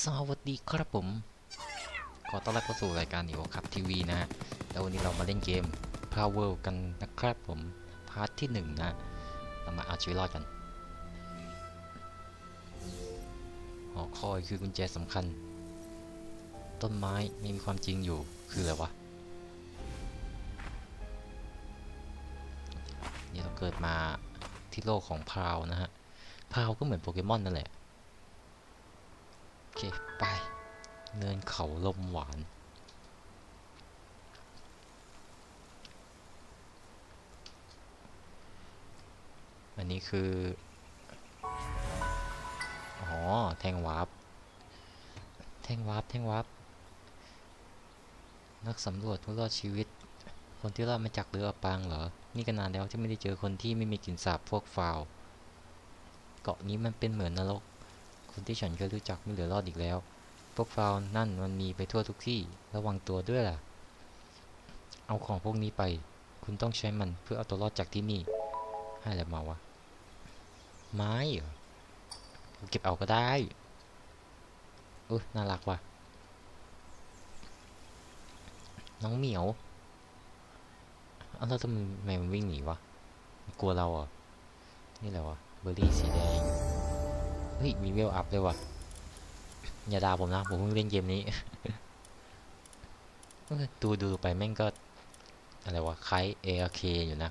สวัสดีครับผม ขอต้อนรับเข้าสู่รายการอีโอครับทีวีนะฮะ แล้ววันนี้เรามาเล่นเกม Power กันนะครับผม พาร์ทที่หนึ่งนะ เรามาเอาชีวิตรอดกันหอคอยคือกุญแจสำคัญ ต้นไม้ไม่มีความจริงอยู่ คืออะไรวะ นี่เราเกิดมาที่โลกของพราวนะฮะ พราวก็เหมือนโปเกมอนนั่นแหละ เคไป เนินเขาลมหวานอันนี้คือ อ๋อ แทงวาร์ปแทงวาร์ปแทงวาร์ปนักสำรวจผู้รอดชีวิต คนที่รอดมาจากเรือปางเหรอ นี่ก็นานแล้วที่ไม่ได้เจอคนที่ไม่มีกลิ่นสาบพวกฟาว เกาะนี้มันเป็นเหมือนนรก คนที่ฉันเคยรู้จักไม่เหลือรอดอีกแล้ว พวกฟาวนั่นมันมีไปทั่วทุกที่ ระวังตัวด้วยล่ะ เอาของพวกนี้ไป คุณต้องใช้มันเพื่อเอาตัวรอดจากที่นี่ ให้อะไรมาวะ ไม้เหรอเก็บเอาก็ได้เออน่ารักว่ะ น้องเหมียวเอาแล้วทำไมมันวิ่งหนีวะ กลัวเราเหรอ นี่แหละวะ เบอร์รี่สีแดง ฮ้ยมีเวลอัพเลยว่ะอย่าด่าผมนะ ผมเพิ่งเล่นเกมนี้ ดูดูไปแม่งก็ อะไรวะคล้าย ARK อยู่นะ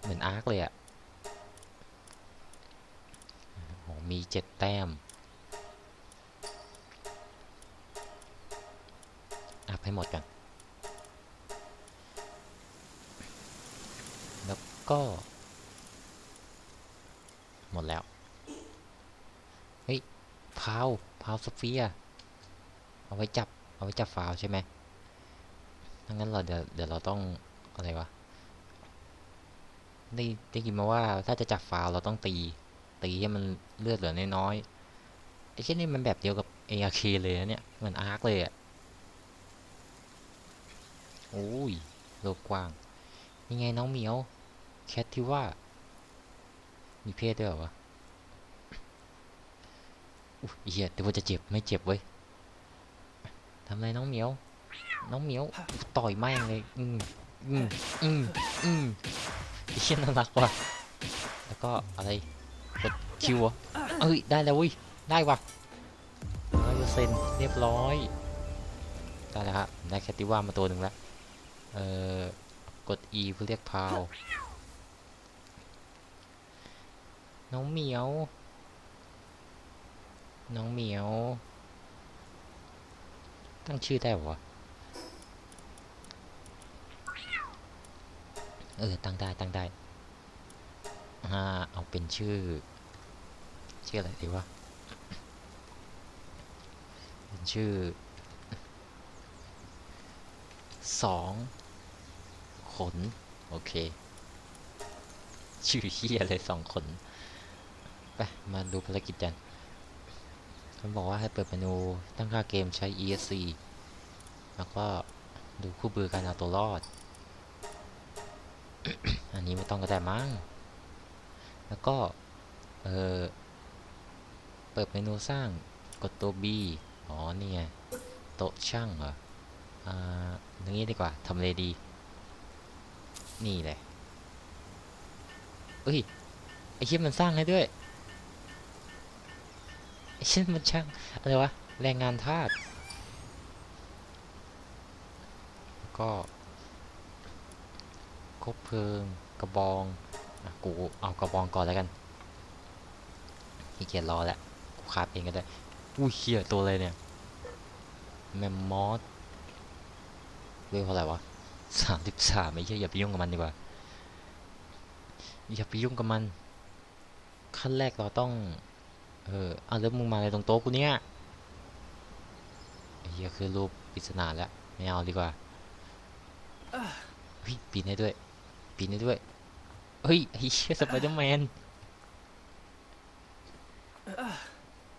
เหมือนอาร์คเลยอะโอ้มีเจ็ดแต้ม อัพให้หมดกัน แล้วก็ หมดแล้วาวพาวสเฟียเอาไว้จับ เอาไว้จับฟาวใช่ไหมถ้างั้นเราเดี๋ยวเดี๋ยวเราต้องอะไรวะ ได้ได้ยินมาว่าถ้าจะจับฟาวเราต้องตี ตีให้มันเลือดเหลือน้อยๆ ไอ้เช่นนี้มันแบบเดียวกับ ARK เลยนะเนี่ย เหมือนอาร์คเลยอะโอ้ยโลกกว้าง ยังไงน้องเหมียว แคทที่ว่า มีเพศด้วยเหรอวะ อุ้ยเหี้ยแต่ว่าจะเจ็บไม่เจ็บเว้ยทำไรน้องเหมียว น้องเหมียวต่อยแม่งเลย อืมอืมอืมอืมเชี่ยน่ารักว่ะแล้วก็อะไรกดคิวเอเอ้ยได้แล้วเว้ยได้ว่ะร้อยเปอร์เซ็นต์เรียบร้อยได้แล้วครับได้แคตติว่ามาตัวหนึ่งแล้วเอ่อกด E เพื่อเรียกพาว น้องเหมียว น้องเหมียว ตั้งชื่อได้ปะวะเออ ตั้งได้ ตั้งได้อ่าเอาเป็นชื่อ ชื่ออะไรดีวะ เป็นชื่อสองขน โอเค ชื่อเฮียเลยสองขน ไป มาดูภารกิจกัน เขาบอกว่าให้เปิดเมนูตั้งค่าเกมใช้ ESC แล้วก็ดูคู่บือการเอาตัวรอด อันนี้ไม่ต้องก็ได้มั้ง แล้วก็ เออเปิดเมนูสร้างกดตัว B อ๋อนี่ไงโต๊ะช่างเหรอ อ่าอย่างนี้ดีกว่าทำเลดี นี่แหละเอ้ย ไอ้เชี่ยมันสร้างให้ด้วย เช่นมันช่างอะไรวะ แรงงานทาสก็คบเพลิง กระบองอกูเอากระบองก่อนแล้วกันขี้เกียจรอแหล้วกูคาบเองก็ได้อุ้ยเขี้ยตัวอะไรเนี่ยแมมมอสเรียกเท่าไหร่วะสามสิบสามไม่ใช่อย่าไปยุ่งกับมันดีกว่าอย่าไปยุ่งกับมันขั้นแรกเราต้อง เออเอาแล้วมึงมาอะไรตรงโต๊ะกูเนี่ยเหี้ยคือรูปปริศนาแล้วไม่เอาดีกว่าเฮ้ยปีนได้ด้วยปีนได้ด้วยเฮ้ยไอ้เหี้ยสไปเดอร์แมน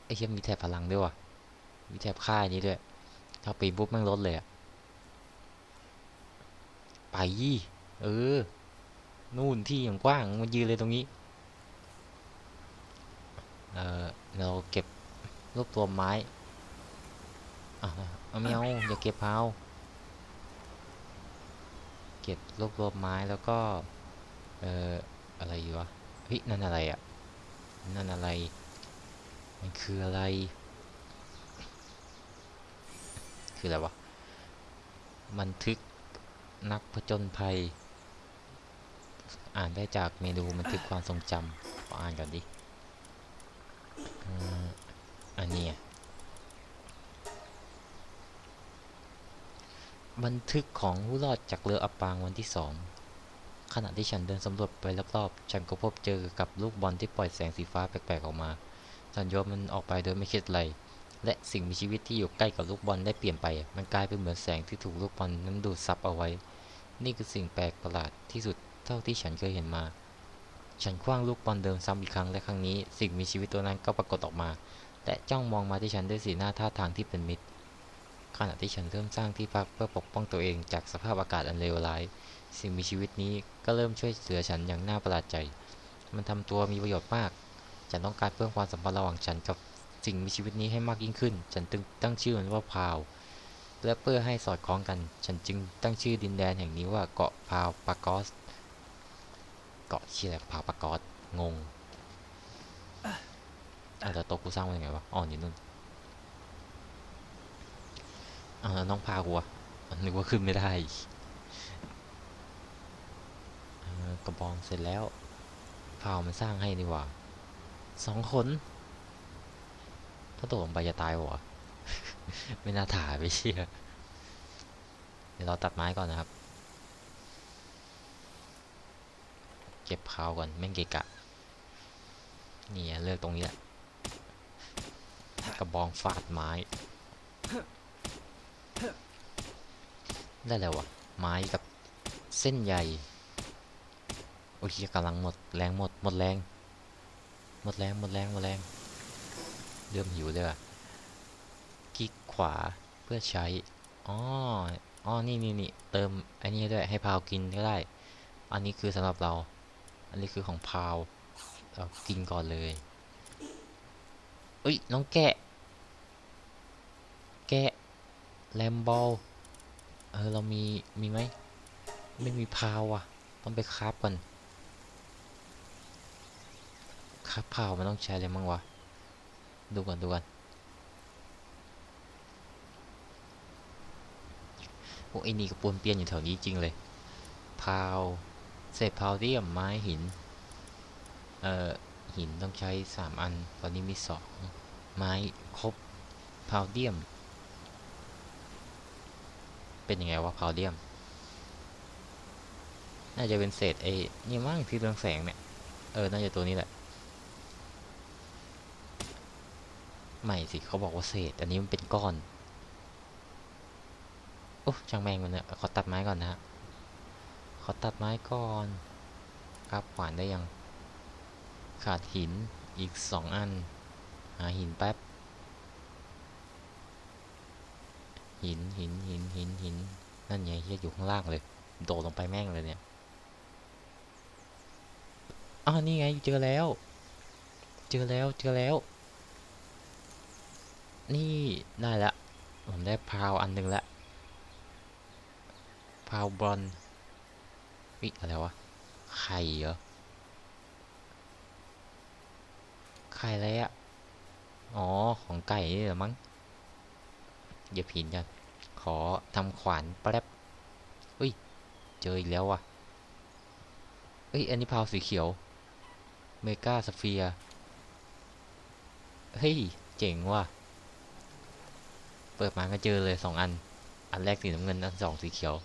ไอ้เหี้ยมีแถบพลังด้วยว่ะมีแถบค่ายนี้ด้วยถ้าปีนปุ๊บแม่งลดเลยอะไปยี่เออ นู่นที่อย่างกว้างมายืนเลยตรงนี้ เออเราเก็บรวบรวมไม้อะเอาไม่เอาอย่าเก็บพาวเก็บรวบรวมไม้แล้วก็ เอ่อ อะไรอยู่วะเฮ้ยนั่นอะไรอะ นั่นอะไร มันคืออะไร คืออะไรวะ บันทึกนักผจญภัย อ่านได้จากเมนูบันทึกความทรงจำขออ่านก่อนดิ อันนี้บันทึกของผู้รอดจากเรืออับปางวันที่สองขณะที่ฉันเดินสำรวจไปรอบๆ ฉันก็พบเจอกับลูกบอลที่ปล่อยแสงสีฟ้าแปลกๆออกมา ฉันโยนมันออกไปโดยไม่คิดอะไร และสิ่งมีชีวิตที่อยู่ใกล้กับลูกบอลได้เปลี่ยนไป มันกลายเป็นเหมือนแสงที่ถูกลูกบอลนั้นดูดซับเอาไว้ นี่คือสิ่งแปลกประหลาดที่สุดเท่าที่ฉันเคยเห็นมา ฉันคว้างลูกบอลเดิมซ้ำอีกครั้งและครั้งนี้ สิ่งมีชีวิตตัวนั้นก็ปรากฏออกมา และจ้องมองมาที่ฉันด้วยสีหน้าท่าทางที่เป็นมิตร ขณะที่ฉันเริ่มสร้างที่พักเพื่อปกป้องตัวเองจากสภาพอากาศอันเลวร้าย สิ่งมีชีวิตนี้ก็เริ่มช่วยเหลือฉันอย่างน่าประหลาดใจ มันทำตัวมีประโยชน์มาก ฉันต้องการเพิ่มความสัมพันธ์ระหว่างฉันกับสิ่งมีชีวิตนี้ให้มากยิ่งขึ้น ฉันจึงตั้งชื่อมันว่าพาว และเพื่อให้สอดคล้องกัน ฉันจึงตั้งชื่อดินแดนแห่งนี้ว่าเกาะพาวปากอส เกาะชื่ออะไรพาวปากอสงงอะแล้วโต๊ะกูสร้างมายังไงวะ อ๋ออยู่นู่นอ้าวแล้วน้องพากูอะนึกว่าขึ้นไม่ได้เออกระบองเสร็จแล้วพาวมันสร้างให้ดีกว่าสองคน ถ้าตกลงไปจะตายเหรอไม่น่าถ่ายไปเชี่ยเดี๋ยวเราตัดไม้ก่อนนะครับ เก็บพาวก่อนแม่งเกะกะนี่เลือกตรงนี้แหละกระบองฟาดไม้ ได้แล้ววะไม้กับเส้นใยโอเคกำลังหมดแรงหมดหมดแรง หมดแรงหมดแรงหมดแรงเริ่มหิวเลยวะคลิกขวาเพื่อใช้อ๋ออ๋อนี่นี่นี่เติมไอ้นี่ด้วยให้พาวกินก็ได้ อันนี้คือสำหรับเรา อันนี้คือของพาวเรากินก่อนเลยเอ้ย น้องแกะ แกะ แลมบอล เออ เรามี มีไหม ไม่มีพาวอะ ต้องไปคราฟก่อนคราฟพาวมันต้องใช้อะไรมั่งวะ ดูก่อน ดูก่อนโอ้ไอ้นี่ก็ปวนเปียนอยู่แถวนี้จริงเลย พาว เศษพาวเดียมไม้หิน เอ่อ หินต้องใช้สามอัน ตอนนี้มีสองไม้ครบพาวเดียม เป็นยังไงวะพาวเดียม น่าจะเป็นเศษไอ้นี่มั้งที่เรืองแสงเนี่ย เออ น่าจะตัวนี้แหละ ไม่สิเขาบอกว่าเศษ อันนี้มันเป็นก้อนโอ้ช่างแมงมันเนี่ยขอตัดไม้ก่อนนะฮะ อตัดไม้ก่อน ครับขวานได้ยัง ขาดหินอีกสองอัน หาหินแป๊บ หินหินหินหินหินนั่นไงที่อยู่ข้างล่างเลย โดดลงไปแม่งเลยเนี่ยอ้าวนี่ไงเจอแล้ว เจอแล้วเจอแล้ว นี่ได้ละผมได้พาวอันหนึ่งละพาวบอล วิอะไรวะ ไข่เหรอ ไข่อะไรอะอ๋อ ของไก่นี่เหรอมั้งเหยียบหินกันขอทำขวานแป๊บอุ้ย เจออีกแล้วว่ะเอ้ย อันนี้พาวสีเขียว เมกาสเฟียเฮ้ย เจ๋งว่ะ เปิดมาก็เจอเลยสองอัน อันแรกสีน้ำเงิน อันสองสีเขียว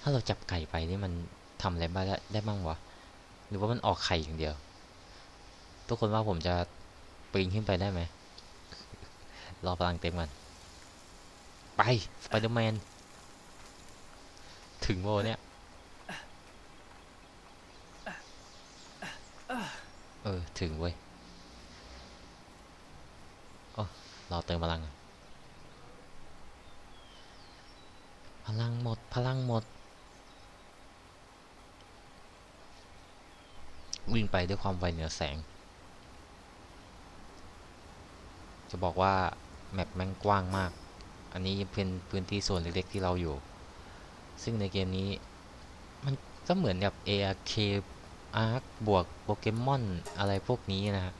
ถ้าเราจับไก่ไปนี่มันทำอะไรบ้างได้บ้างวะ หรือว่ามันออกไข่อย่างเดียว ทุกคนว่าผมจะปีนขึ้นไปได้ไหม รอพลังเต็มกันไป สไปเดอร์แมน ถึงโมเนี่ย เออ ถึงเว้ยโอ้รอเติมพลัง พลังหมด พลังหมด วิ่งไปด้วยความไวเหนือแสง จะบอกว่า แมปแม่งกว้างมาก อันนี้เป็นพื้นที่ส่วนเล็กๆที่เราอยู่ ซึ่งในเกมนี้ มันก็เหมือนกับ ARK Ark บวกโปเกมอนอะไรพวกนี้นะฮะ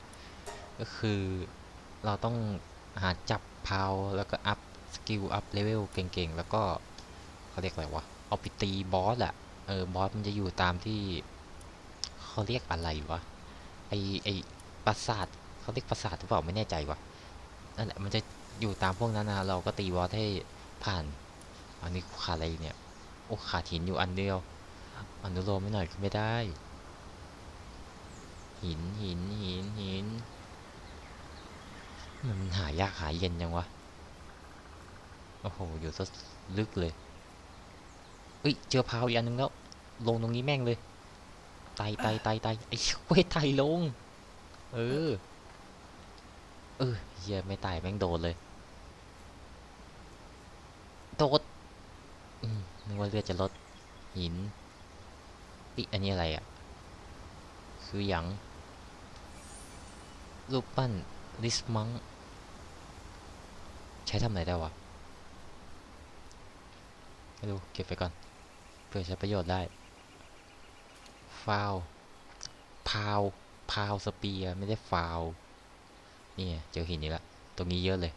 ก็คือเราต้องหาจับพาวแล้วก็อัพสกิลอัพเลเวลเก่งๆ แล้วก็เขาเรียกอะไรวะ เอาไปตีบอสอะเออบอสมันจะอยู่ตามที่ เขาเรียกอะไรวะไอไอปราสาทเขาเรียกปราสาทหรือเปล่าไม่แน่ใจวะนั่นแหละมันจะอยู่ตามพวกนั้นนะเราก็ตีบอสให้ผ่าน อันนี้ขาดอะไรเนี่ยโอ้ขาดหินอยู่อันเดียวอนุโลมไม่หน่อยก็ไม่ได้ หินหินหินหินมันหายากหายเย็นยังวะโอ้โหอยู่ซะลึกเลยเอ้ยเจอพาวอีกอันนึงแล้ว ลงตรงนี้แม่งเลย ไตไตไตไตไอ้เว้ยไตลง เออ เออเฮียไม่ไตแม่งโดนเลย โดดอืมนึกว่าเลือดจะลด หินอิอันนี้อะไรอะ คือหยังรูปปั้นลิสมังใช้ทำอะไรได้วะไม่รู้เก็บไปก่อนเพื่อใช้ประโยชน์ได้ ฟาวพาวพาวสเปียไม่ได้ฟาวนี่เจอหินนี่ละตรงนี้เยอะเลย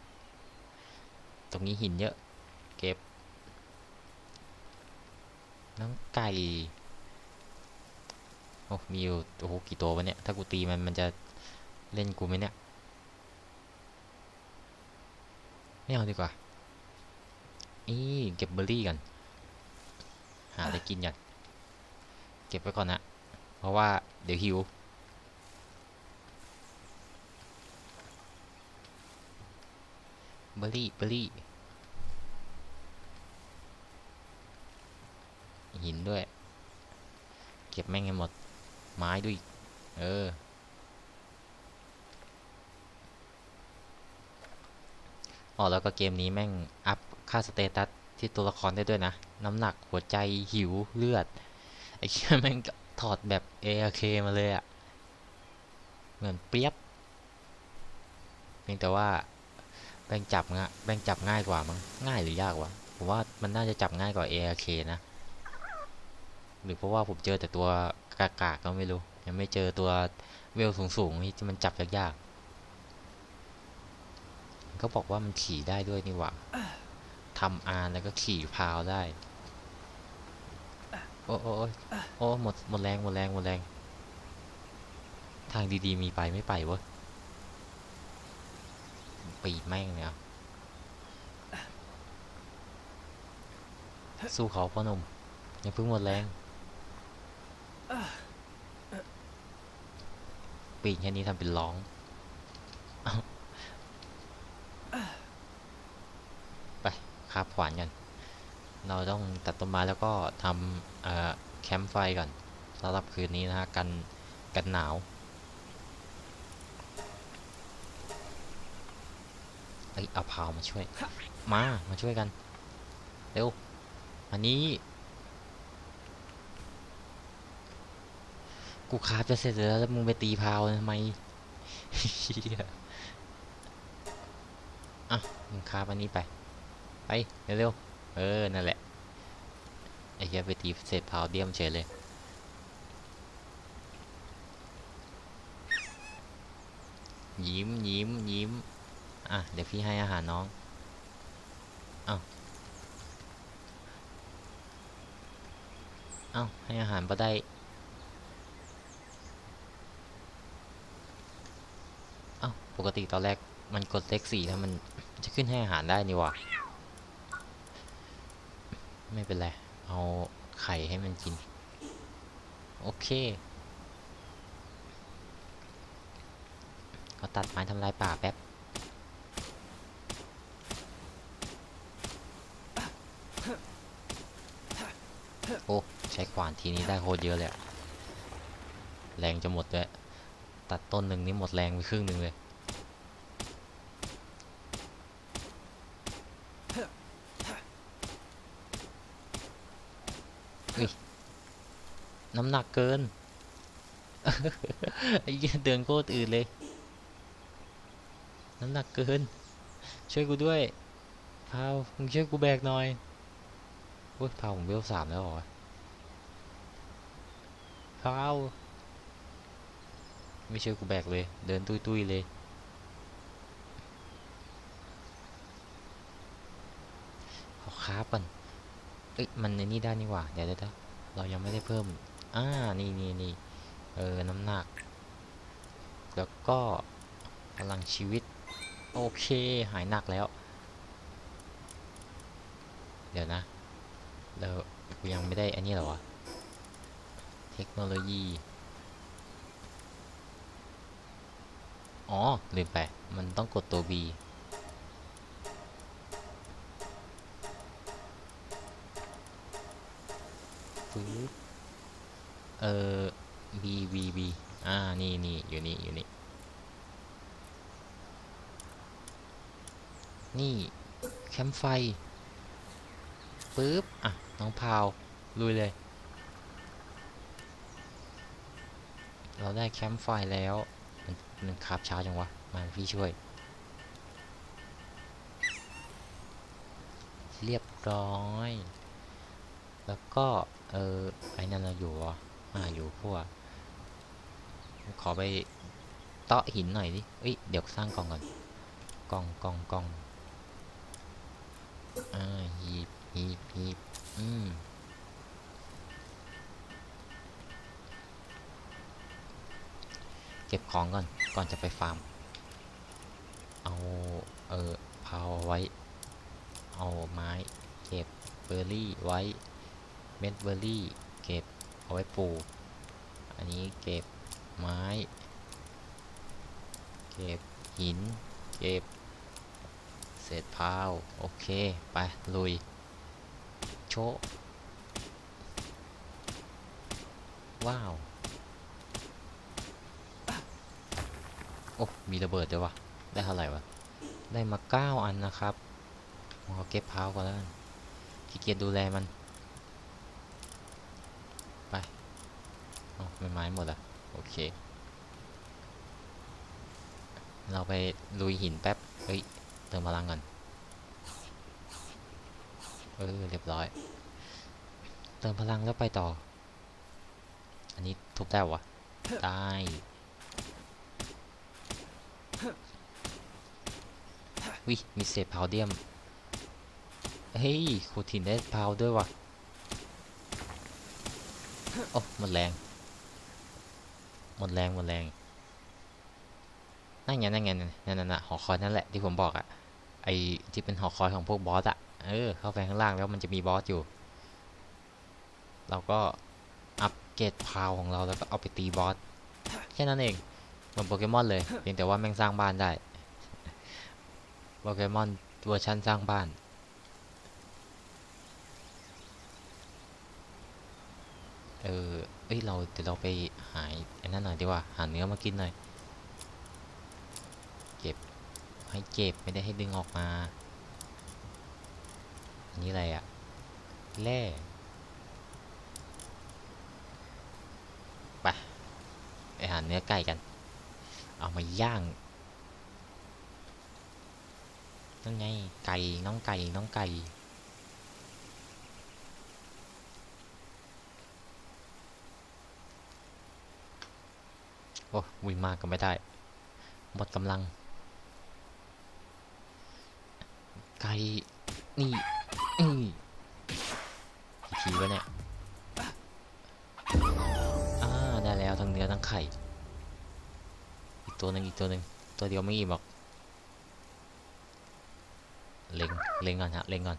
ตรงนี้หินเยอะ เก็บ น้องไก่โอ้มีอยู่โอ้โหกี่ตัววะเนี่ย ถ้ากูตีมันมันจะเล่นกูไหมเนี่ย ไม่เอาดีกว่าอีเก็บเบอร์รี่กัน หาอะไรกินก่อนเก็บไว้ก่อนนะ เพราะว่าเดี๋ยวหิว เบอร์รี่ เบอร์รี่ หินด้วย เก็บแม่งให้หมด ไม้ด้วย เออ อ๋อ แล้วก็เกมนี้แม่ง อัพค่าสเตตัสที่ตัวละครได้ด้วยนะ น้ำหนักหัวใจหิวเลือด ไอ้เหี้ยแม่ง ถอดแบบ ARK มาเลยอะเหมือนเปรียบเพียงแต่ว่าแบ่งจับง่ายแบ่งจับง่ายกว่ามั้งง่ายหรือยากวะผมว่ามันน่าจะจับง่ายกว่า ARK นะ หรือเพราะว่าผมเจอแต่ตัวกากๆก็ไม่รู้ ยังไม่เจอตัวเวลสูงๆที่มันจับยากๆก็บอกว่ามันขี่ได้ด้วยนี่หว่าทำอานแล้วก็ขี่พาวได้ โอ้โอ้โอ้หมดหมดแรงหมดแรงหมดแรง ทางดีๆ มีไปไม่ไปว้ยปีดแม่งเนี่ยสู้เขาพ่อหนุ่มอย่าเพิ่งหมดแรงปีกแค่นี้ทำเป็นร้องไปคาบขวานกัน เราต้องตัดต้นไม้แล้วก็ทำแคมป์ไฟก่อนสำหรับคืนนี้นะฮะกันกันหนาว เอ้ยเอาพาวมาช่วย มา มาช่วยกัน เร็วอันนี้ กูคาฟจะเสร็จแล้วแล้วมึงไปตีพาวทำไมอะมึงคาฟอันนี้ไป ไป เร็วๆเออ นั่นแหละ อ้เหี้ยไปตีเศษพาวเดียมเฉยเลย ยิ้มยิ้มยิ้ม อะ เดี๋ยวพี่ให้อาหารน้องเอ้าเอ้าให้อาหารปะได้ เอ้า ปกติตอนแรกมันกดเลขสี่แล้วมันจะขึ้นให้อาหารได้นี่ว่าไม่เป็นไร เอาไข่ให้มันกิน โอเคเขาตัดไม้ทำลายป่าแป๊บ โอ้ ใช้ขวานทีนี้ได้โคตรเยอะเลย แรงจะหมดเลยตัดต้นหนึ่งนี่หมดแรงไปครึ่งหนึ่งเลย น้ำหนักเกินไอ้เหี้ยเดินโคตรอื่นเลย น้ำหนักเกิน ช่วยกูด้วยพาวมึงช่วยกูแบกหน่อยโอ้ยพาวผมเวลสามแล้วเหรอวะพาวไม่ช่วยกูแบกเลย เดินตุยตุยๆเลยขอคราฟก่น เอ้ยมันในนี่ได้นี่หว่าเดี๋ยวเดี๋ยวเดี๋ยวเรายังไม่ได้เพิ่ม อ่า นี่นี่นี่เออ น้ำหนัก แล้วก็พลังชีวิต โอเค หายหนักแล้ว เดี๋ยวนะแล้วกูยังไม่ได้อันนี้หรอวะ เทคโนโลยี อ๋อ ลืมไป มันต้องกดตัว B ปึ๊บเอ่อ B B B อ่า นี่นี่อยู่นี่ อยู่นี่ นี่ แคมป์ไฟปึ๊บ อะ น้องพาว ลุยเลย เราได้แคมป์ไฟแล้ว มันมันคาบช้าจังวะ มาพี่ช่วย เรียบร้อย แล้วก็เออไอ้นั่นเราอยู่วะอ่าอยู่พวกขอไปเตาะหินหน่อยดิเอ้ยเดี๋ยวสร้างกล่องก่อนกล่องกล่องกล่องอ่าหีบหีบหีบอืมเก็บของก่อนก่อนจะไปฟาร์ม เอาเออเผาไว้ เอาไม้ เก็บเบอร์รี่ไว้ ม็ดเบอร์รี่ เก็บเอาไว้ปลูก อันนี้เก็บไม้ เก็บหิน เก็บ เศษพาว โอเค ไป ลุย โชว้าว โอ้ มีระเบิดด้วยวะ ได้เท่าไหร่วะ ได้มาเก้าอันนะครับขอเก็บพาวก่อนแล้วกันขี้เกียจดูแลมัน ไป เอาไม่ไม้หมดอะโอเค เราไปลุยหินแป๊บ เฮ้ย เติมพลังก่อน เออ เรียบร้อย เติมพลังแล้วไปต่อ อันนี้ทุบได้วะได้วิมีเศษพาวเดียม เฮ้ยขูดหินได้พาวด้วยวะโอ้หมดแรง หมดแรงหมดแรงนั่นไงนั่นไงนั่นน่ะหอคอยนั่นแหละที่ผมบอกอะไอที่เป็นหอคอยของพวกบอสอะเออเข้าไปข้างล่างแล้วมันจะมีบอสอยู่ เราก็อัปเกรดพาวของเราแล้วก็เอาไปตีบอสแค่นั้นเองเหมือนโปเกมอนเลยเพียงแต่ว่าแม่งสร้างบ้านได้โปเกมอนเวอร์ชันสร้างบ้านเออ อ้ยเราเดี๋ยวเราไปหาไอ้นั่นหน่อยดีกว่าหาเนื้อมากินหน่อยเก็บให้เก็บไม่ได้ให้ดึงออกมาอันนี้อะไรอะแร่ไปไปหาเนื้อไก่กัน เอามาย่างนั่นไงไก่น้องไก่น้องไก่ โอ้วิ่งมากก็ไม่ได้ หมดกำลัง ไก่นี่นี่กี่ทีวะเนี่ยอ่าได้แล้วทั้งเนื้อทั้งไข่ อีกตัวหนึ่งอีกตัวหนึ่งตัวเดียวไม่อิ่มหรอก เล็ง เล็งก่อนฮะ เล็งก่อน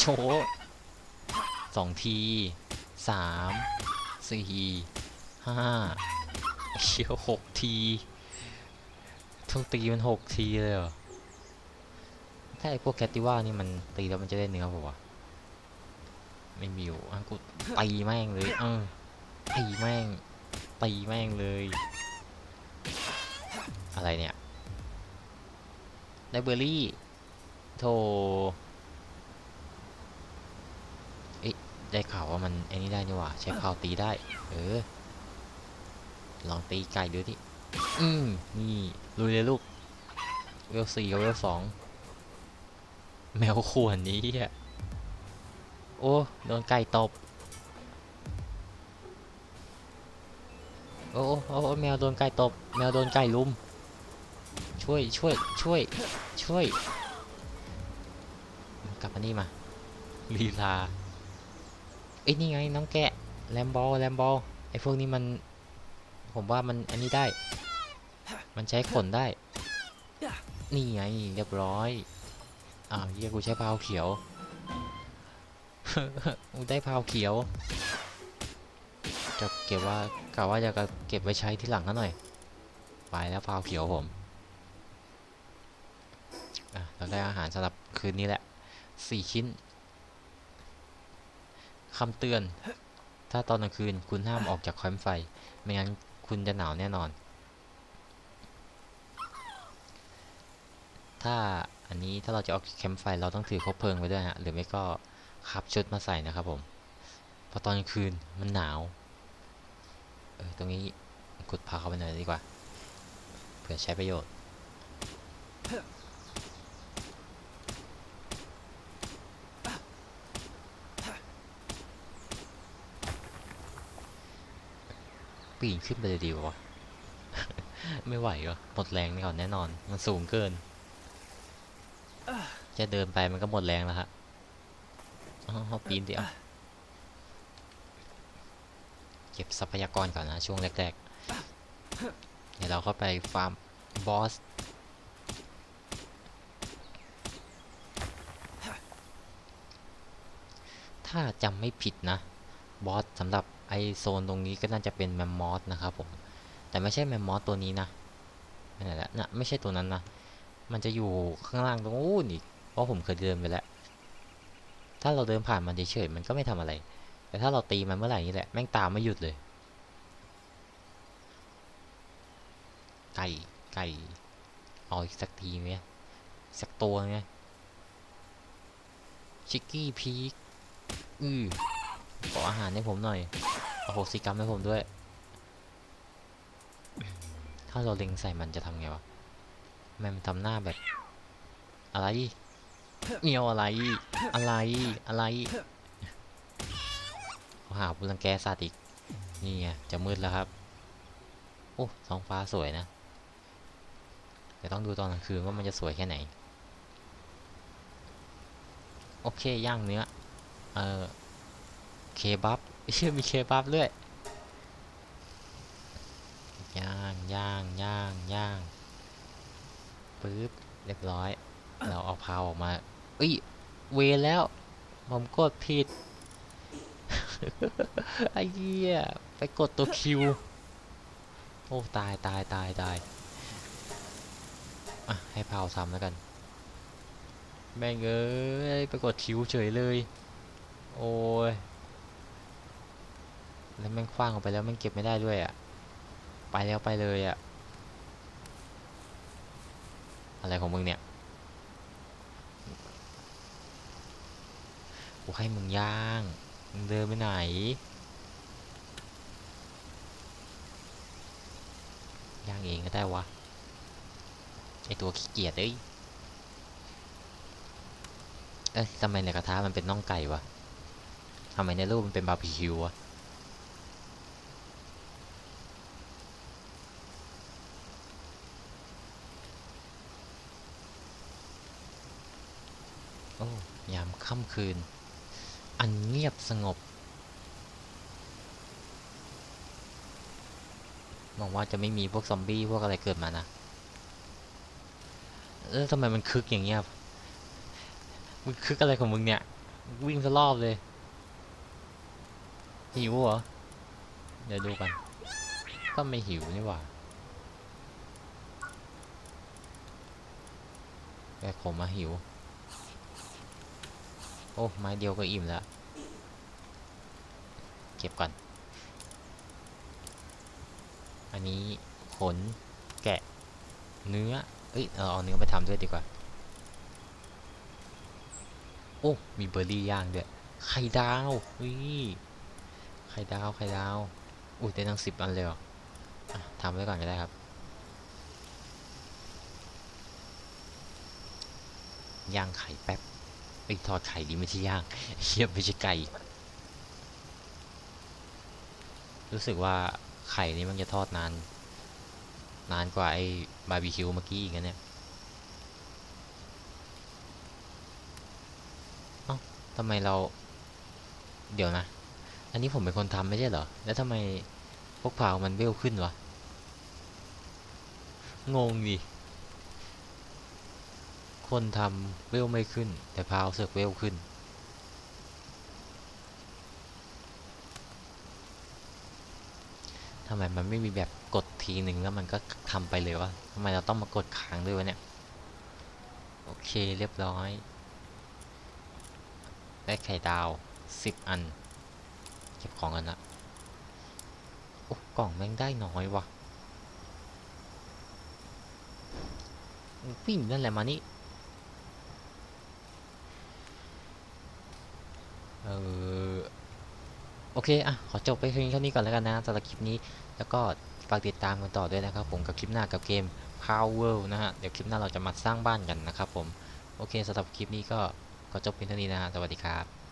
โชว์สองทีสามสี่ห้า เชียวหกทีต้องตีมันหกทีเลยเหรอ ถ้าไอพวกแคตติว่านี่มันตีแล้วมันจะได้เนื้อป่าวะไม่มีอยู่อะกูตีแม่งเลย เออตีแม่งตีแม่งเลย อะไรเนี่ยได้เบอร์รี่โธ่เอ๊ะได้ข่าวว่ามันไอ้นี่ได้นี่หว่า ใช้พาวตีได้ เออ ลองตีไก่ดูที่อืมนี่ลุยเลยลูกเวลสี่กับเวลสองแมวขวนนี้อะโอ้ โดนไก่ตบ โอ้โอ้โอ้แมวโดนไก่ตบ แมวโดนไก่ลุม ช่วยช่วยช่วยช่วย กลับมานี่มาลีลาเอ้นี่ไงน้องแกะแลมบอลแลมบอลไอ้พวกนี้มัน ผมว่ามันอันนี้ได้ มันใช้ขนได้ นี่ไงเรียบร้อย อ้าวเยี่ยกูใช้พาวเขียวกูได้พาวเขียว จะเก็บว่ากะว่าจะเก็บไว้ใช้ที่หลังกันหน่อย ไปแล้วพาวเขียวผมเราได้อาหารสำหรับคืนนี้แหละสี่ชิ้นคำเตือน ถ้าตอนกลางคืนคุณห้ามออกจากแคมป์ไฟ ไม่งั้น คุณจะหนาวแน่นอน ถ้าอันนี้ถ้าเราจะออกแคมป์ไฟเราต้องถือคบเพลิงไว้ด้วยฮะหรือไม่ก็ขับชุดมาใส่นะครับผมเพราะตอนคืนมันหนาวเออตรงนี้กดพาเข้าไปหน่อยดีกว่าเผื่อใช้ประโยชน์ ปีนขึ้นไปเลยดีกว่าวะไม่ไหววะหมดแรงนี่ก่อนแน่นอน มันสูงเกิน จะเดินไปมันก็หมดแรงแล้วฮะอ๋อปีนเดียวเก็บทรัพยากรก่อนนะ ช่วงแรกๆ เดี๋ยวเราเข้าไปฟาร์มบอสถ้าจำไม่ผิดนะ บอสสำหรับ อโซนตรงนี้ก็น่าจะเป็นแมมมอสนะครับผม แต่ไม่ใช่แมมมอสตัวนี้นะนั่นแหละนะไม่ใช่ตัวนั้นนะ มันจะอยู่ข้างล่างตรงนู้นอีก เพราะผมเคยเดินไปแล้ว ถ้าเราเดินผ่านมันเฉยๆมันก็ไม่ทำอะไร แต่ถ้าเราตีมันเมื่อไหร่นี่แหละแม่งตามไม่หยุดเลย ไก่ ไก่เอาอีกสักทีไหมสักตัวไหมชิกกี้พีกอือ ขออาหารให้ผมหน่อยเอาโหสิกรรมให้ผมด้วย ถ้าเราเล็งใส่มันจะทำไงวะทำไมมันทำหน้าแบบ อะไรเงียวอะไร อะไรอะไรเขาหาบุรังแกสัตว์อีกนี่ไงจะมืดแล้วครับโอ้ท้องฟ้าสวยนะแต่ต้องดูตอนกลางคืนว่ามันจะสวยแค่ไหน โอเคย่างเนื้อ เออ เคบับเชื่อมีเคบับด้วยย่างย่างย่างย่างปึ๊บเรียบร้อย เราเอาพาวออกมาเอ้ยเวแล้วผมกดผิดไอ้เหี้ยไปกดตัวคิวโอ้ตายตายตายตายอะให้พาวทำแล้วกัน แม่งเอ้ยไปกดคิวเฉยเลย โอ้ย แล้วม่งคว้างออกไปแล้วม่งเก็บไม่ได้ด้วยอะ ไปแล้วไปเลยอะ อะไรของมึงเนี่ยกูให้มึงย่าง มึงเดินไปไหน ย่างเองก็ได้วะ ไอตัวขี้เกียจเอ้ย เอ้ยทำไมในกระทะมันเป็นน่องไก่วะทำไมในรูปมันเป็นบาร์บีคิววะ โอ้ ยาม ค่ำคืน อันเงียบสงบหวังว่าจะไม่มีพวกซอมบี้พวกอะไรเกิดมานะเออทำไมมันคึกอย่างเงี้ยมึงคึกอะไรของมึงเนี่ย วิ่งซะรอบเลย หิวเหรอ เดี๋ยวดูกัน ก็ไม่หิวนี่หว่าแต่ผมมาหิว โอ้ไม้เดียวก็อิ่มแล้ว เก็บก่อน อันนี้ขนแกะเนื้อ เอ้ยเราเอาเนื้อไปทำด้วยดีกว่า โอ้ มีเบอร์รี่ย่างด้วย ไข่ดาววิไข่ดาว ไข่ดาว อุ้ยได้ตั้งสิบอันเลยเหรออะทำไว้ก่อนก็ได้ครับย่างไข่แป๊บ ไอ้ทอดไข่ดีไม่ใช่ย่างเฮียไม่ใช่ไก่รู้สึกว่าไข่นี้มันจะทอดนาน นานกว่าไอ้บาร์บีคิวเมื่อกี้อีกนะเนี่ยเอ้าทำไมเรา เดี๋ยวนะ อันนี้ผมเป็นคนทำไม่ใช่เหรอ แล้วทำไมพวกเผามันเวลขึ้นวะ งงดิ คนทำเวลไม่ขึ้น แต่พาวเสือกเวลขึ้น ทำไมมันไม่มีแบบกดทีหนึ่งแล้วมันก็ทำไปเลยวะทำไมเราต้องมากดค้างด้วยวะเนี่ย โอเคเรียบร้อย ได้ไข่ดาวสิบอัน เก็บของกันละโอ้กล่องแม่งได้น้อยวะวิ่งนั่นแหละมานี่ เออโอเค อะ ขอจบไปเพียงเท่านี้ก่อนแล้วกันนะสำหรับคลิปนี้ แล้วก็ฝากติดตามกันต่อด้วยนะครับผมกับคลิปหน้ากับเกม Power นะฮะ เดี๋ยวคลิปหน้าเราจะมาสร้างบ้านกันนะครับผม โอเคสำหรับคลิปนี้ก็ขอจบเพียงเท่านี้นะฮะสวัสดีครับ